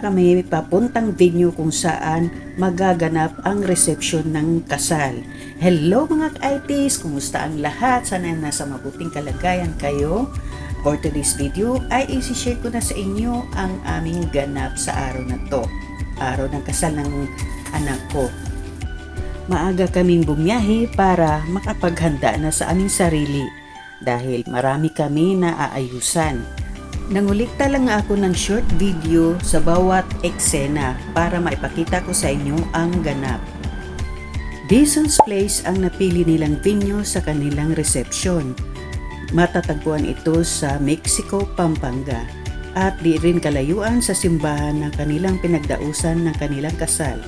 na kami papuntang venue kung saan magaganap ang reception ng kasal. Hello mga ka-ITs! Kumusta ang lahat? Sana nasa mabuting kalagayan kayo. For today's video ay isi-share ko na sa inyo ang aming ganap sa araw na to. Araw ng kasal ng anak ko. Maaga kaming bumiyahe para makapaghanda na sa aming sarili dahil marami kami na aayusan. Nangulikta lang ako ng short video sa bawat eksena para maipakita ko sa inyo ang ganap. Bison's Place ang napili nilang venue sa kanilang reception. Matatagpuan ito sa Mexico, Pampanga at di rin kalayuan sa simbahan na kanilang pinagdausan ng kanilang kasal.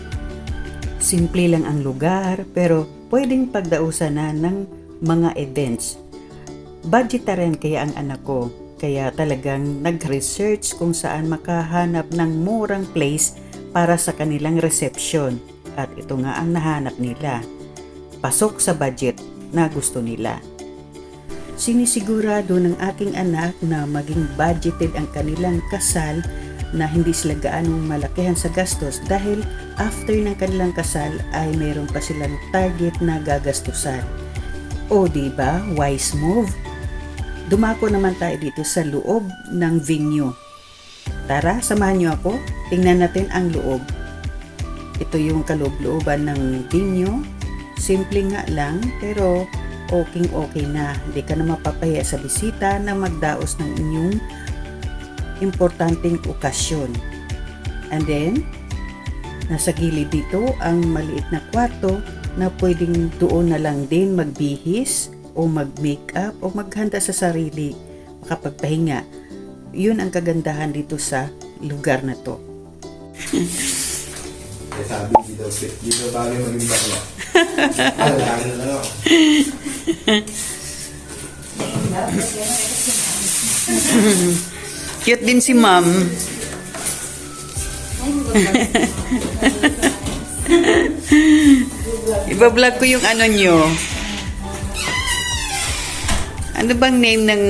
Simple lang ang lugar pero pwedeng pagdausan na ng mga events. Budgetarian kaya ang anak ko kaya talagang nag-research kung saan makahanap ng murang place para sa kanilang reception at ito nga ang nahanap nila. Pasok sa budget na gusto nila. Sinisigurado ng aking anak na maging budgeted ang kanilang kasal na hindi sila gaanong malakihan sa gastos dahil after ng kanilang kasal ay mayroon pa silang target na gagastusan. O ba, wise move? Dumako naman tayo dito sa loob ng venue. Tara, samahan niyo ako. Tingnan natin ang loob. Ito yung kaloob-looban ng venue. Simple nga lang, pero okay okay na. Hindi ka na mapapahiya sa bisita na magdaos ng inyong importanteng okasyon. And then, nasa gilid dito ang maliit na kwarto na pwedeng doon na lang din magbihis o mag-makeup o maghanda sa sarili, makapagpahinga. Yun ang kagandahan dito sa lugar na to. Eh, sabi dito, dito bagay maging bakla. Ano, ano, ano. Cute din si ma'am. Ibablog ko yung ano nyo. Ano bang name ng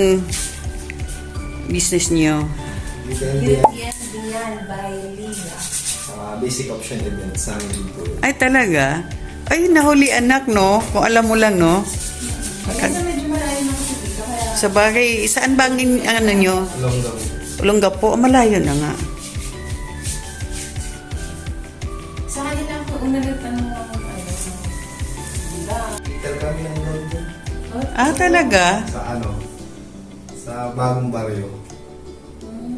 business yan. Yes, Diyan by Lila. Mga basic option events namin dito. Ay talaga? Ay, nahuli anak, no? Kung alam mo lang, no? Kasi medyo malayo na kasi dito. Kaya Sa bagay, saan bang in, ang ano nyo? Long long. Ulongga po, malayo na nga. Ah, talaga? Sa ano? Sa bagong baryo.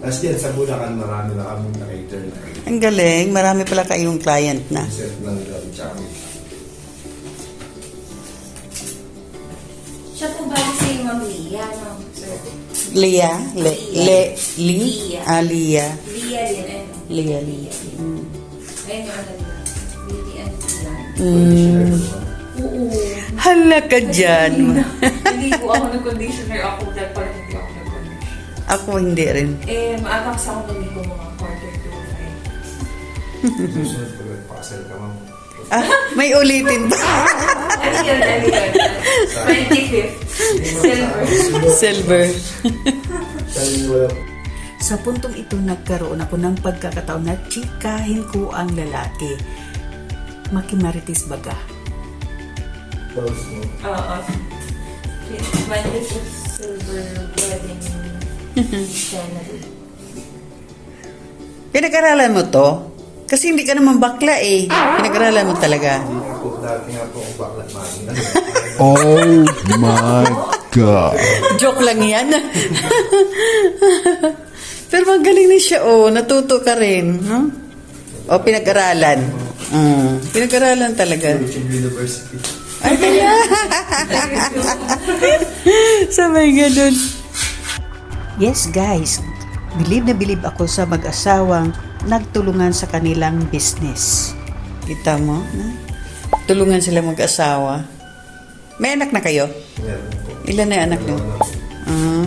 Tapos yan, sa Bulacan, marami na kami na-cater na. Ang galing, marami pala kayong client na. Set lang lang, tsaka may Siya po ba si Ma'am Lia, no? Lia? Le, le, li? Lia. Ah, Lia. Lia ano? Lia, Lia. Mm. Ayun yung ano nila. Beauty and Plan. Mm. Oo. Hala ka dyan. Hindi po ako nag-conditioner ako dahil parang hindi ako nag-conditioner. Ako hindi rin. Eh, maaga kasi ako naligo mga quarter to five. Susunod ka, ma'am. Ah, may ulitin pa. Ano yun? Ano yun? 25th. Silver. Silver. Sabi wala Sa puntong ito nagkaroon ako ng pagkakataon na chikahin ko ang lalaki. Makimaritis baga. Close mo. Oo. 25th silver wedding ceremony. Pinag-aralan mo to? Kasi hindi ka naman bakla eh. Pinag-aralan mo talaga. Hindi nga po, dati nga po akong bakla mami. Oh my god. Joke lang yan. Pero magaling na siya, oh. Natuto ka rin. No? O, pinag-aralan. Mm, pinag-aralan talaga. University. Ay, kaya. Sabay ganun. Yes, guys. Believe na believe ako sa mag-asawang nagtulungan sa kanilang business. Kita mo? No? Tulungan sila mag-asawa. May anak na kayo? Ilan na yung anak niyo? Na. Ah.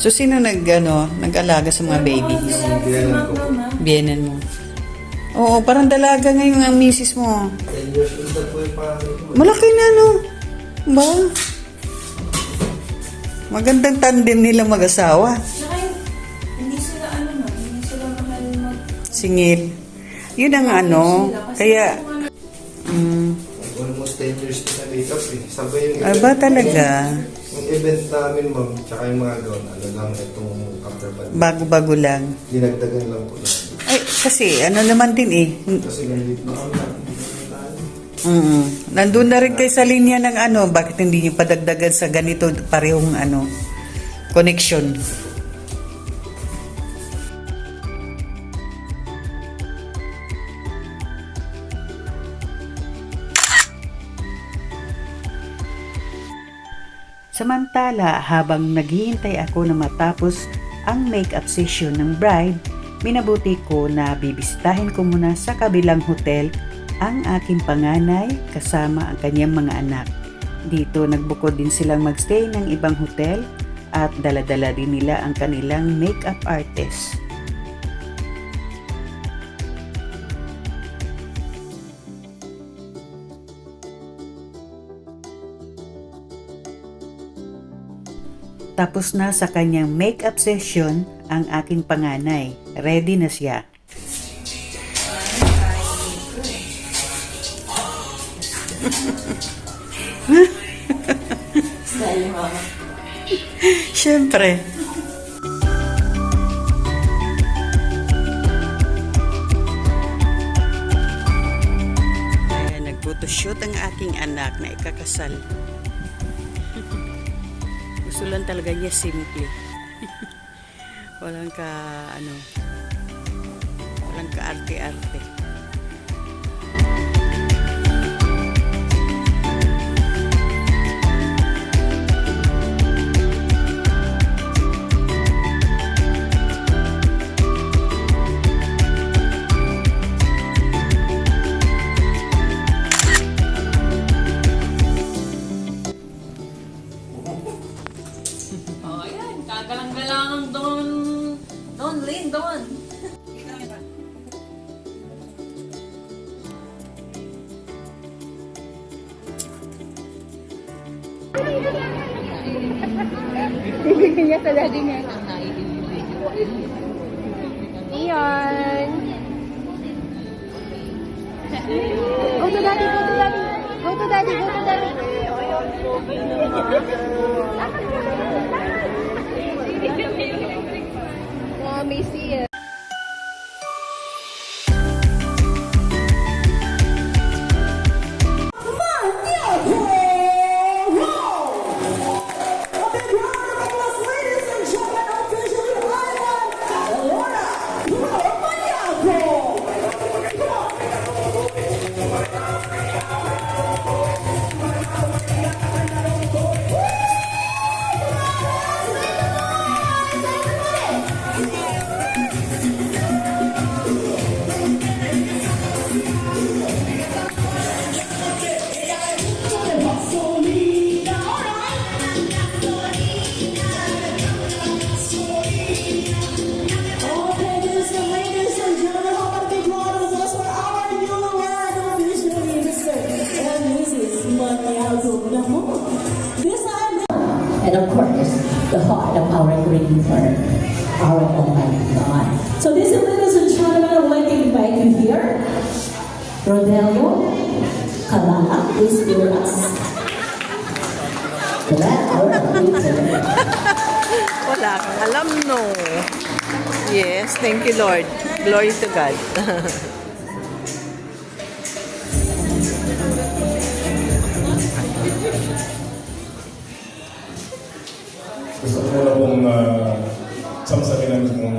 so, sino nag, ano, nag-alaga sa mga babies? Biyanan mo. Oo, parang dalaga ngayon ang misis mo. 10 years old na po yung pangalan ko. Malaki na, no? Ba? Magandang tandem nilang mag-asawa. Saka yung- hindi sila ano na, hindi sila Singil. Yun ang ano, kaya, mm, Almost 10 years na makeup eh. Sabay yung aba talaga, Yung event namin, ma'am, tsaka yung mga gown, ano lang, itong after pandemic. bago-bago lang. Dinagdagan lang po namin. Kasi ano naman din eh, Kasi nandito na. Nandun na rin kayo sa linya ng ano, bakit hindi niyo padagdagan sa ganito parehong ano, connection. Samantala, habang naghihintay ako na matapos ang makeup session ng bride, minabuti ko na bibisitahin ko muna sa kabilang hotel ang aking panganay kasama ang kanyang mga anak. Dito nagbukod din silang magstay ng ibang hotel at daladala din nila ang kanilang makeup artist. Tapos na sa kanyang makeup session ang aking panganay. Ready na siya. Siyempre. Ayan, nagphotoshoot ang aking anak na ikakasal. Gusto lang talaga niya simple. Walang ka, ano, walang ka arte-arte. Bibigyan niya sa daddy niya. Iyon. Go to daddy, go to daddy. Go to daddy, go to daddy. Mommy, see ya. Of the heart of our Redeemer, our Almighty God. so this is ladies and gentlemen, I would like to invite you here. Rodelio Kalala, please hear us. Wala alam, no? Yes, thank you, Lord. Glory to God. Gusto ko muna pong uh, samsamin ng kung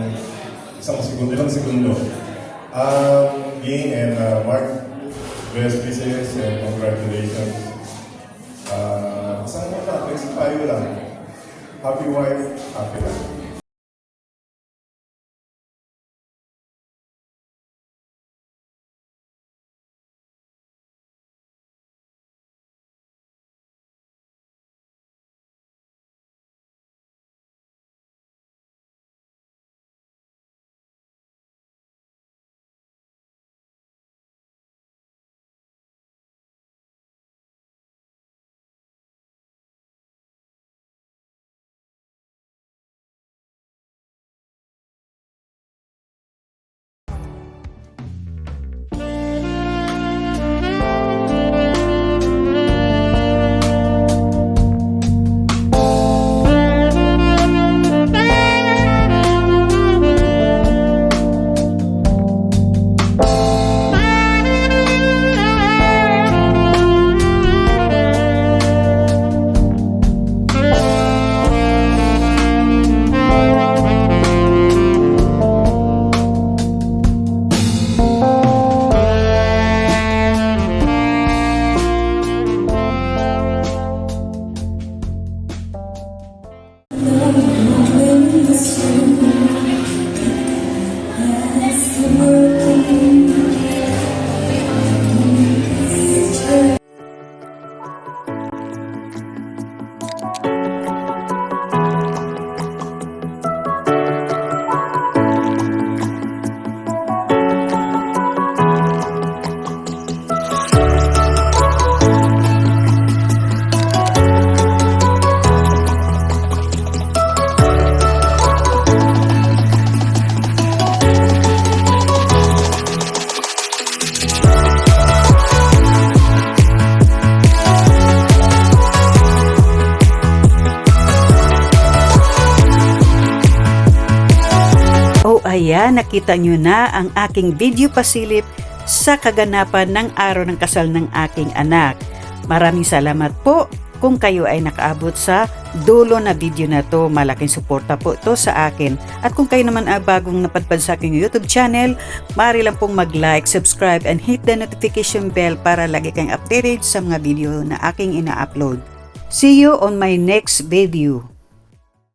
isang segundo, ilang segundo. Um, Ging and uh, Mark, best wishes and congratulations. Uh, isang muna, next tayo lang. Happy wife, happy life. Nakita nyo na ang aking video pasilip sa kaganapan ng araw ng kasal ng aking anak. Maraming salamat po kung kayo ay nakaabot sa dulo na video na to. Malaking suporta po to sa akin. At kung kayo naman ay bagong napadpad sa aking YouTube channel, maaari lang pong mag-like, subscribe, and hit the notification bell para lagi kayong updated sa mga video na aking ina-upload. See you on my next video.